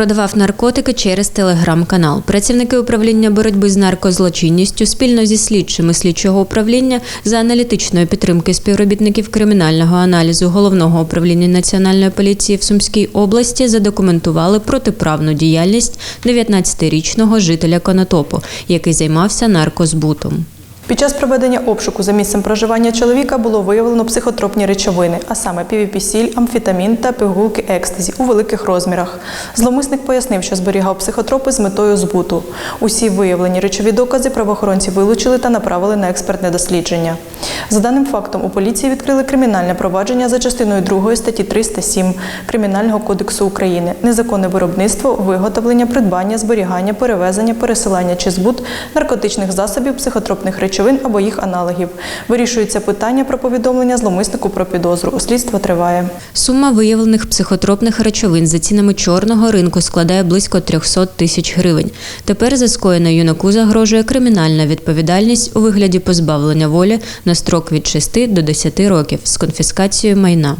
Продавав наркотики через телеграм-канал. Працівники управління боротьби з наркозлочинністю спільно зі слідчими слідчого управління за аналітичної підтримки співробітників кримінального аналізу головного управління національної поліції в Сумській області задокументували протиправну діяльність 19-річного жителя Конотопу, який займався наркозбутом. Під час проведення обшуку за місцем проживання чоловіка було виявлено психотропні речовини, а саме півіпісіль, амфетамін та пігулки екстазі у великих розмірах. Зловмисник пояснив, що зберігав психотропи з метою збуту. Усі виявлені речові докази правоохоронці вилучили та направили на експертне дослідження. За даним фактом, у поліції відкрили кримінальне провадження за частиною 2 статті 307 Кримінального кодексу України незаконне виробництво, виготовлення, придбання, зберігання, перевезення, пересилання чи збут наркотичних засобів, психотропних речовин або їх аналогів. Вирішується питання про повідомлення зловмиснику про підозру. Слідство триває. Сума виявлених психотропних речовин за цінами чорного ринку складає близько 300 тисяч гривень. Тепер за скоєне юнаку загрожує кримінальна відповідальність у вигляді позбавлення волі на строк від 6 до 10 років з конфіскацією майна.